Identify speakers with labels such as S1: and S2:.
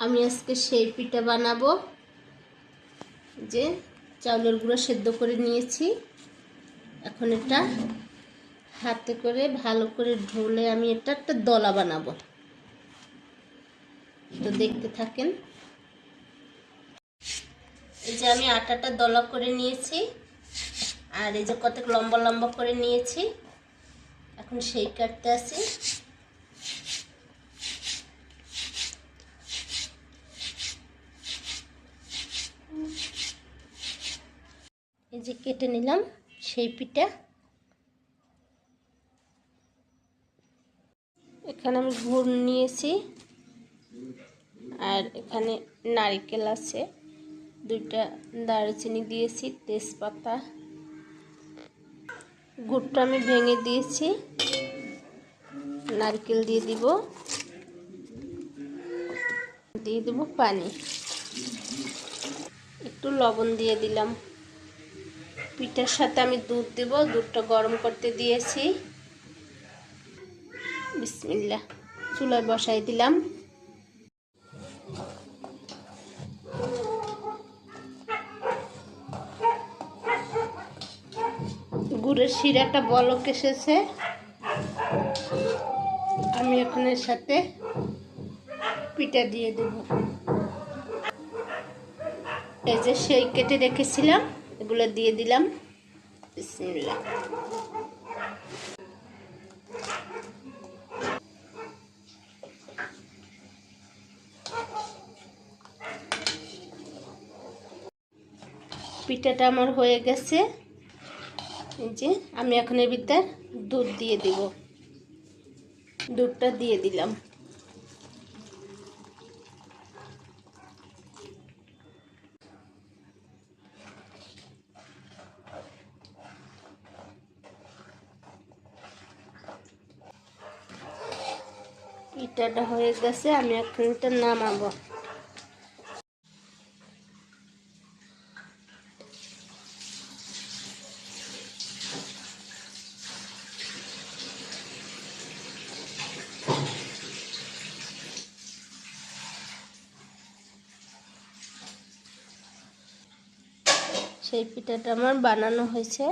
S1: আমি আজকে সেই পিঠা বানাবো। যে চাউলের গুঁড়ো সেদ্ধ করে নিয়েছি। এখন এটা হাতে করে ভালো করে ঢোলে আমি এটা একটা দলা বানাবো। তো দেখতে থাকেন। এই যে আমি আটাটা দলা করে নিয়েছি। আর এই যে কত লম্বা লম্বা করে নিয়েছি। এখন সেই কাটতে আসি এই যে কেটে নিলাম সেই পিঠা। এখানে আমি গুড় নিয়েছি আর এখানে নারকেল আছে। দুইটা দারুচিনি দিয়েছি, তেজপাতা। গুড়টা আমি ভেঙে দিয়েছি। নারকেল দিয়ে দিব। দিয়ে দেবো পানি। একটু লবণ দিয়ে দিলাম। পিঠার সাথে আমি দুধ দেব, দুধটা গরম করতে দিয়েছি। বিসমিল্লা চুলায় বসাই দিলাম। গুড়ের শিরাটা বলক এসেছে। আমি এখন সাথে পিঠা দিয়ে দেব। এই যে সেই কেটে রেখেছিলাম। এগুলো দিয়ে দিলাম। বিসমিল্লাহ। পিঠাটা আমার হয়ে গেছে। যে আমি এখন এর ভিতর দুধ দিয়ে দিব। দুধটা দিয়ে দিলাম। পিঠাটা হয়ে গেছে আমি এখন এটা নামাবো। সেই পিঠাটা আমার বানানো হয়েছে।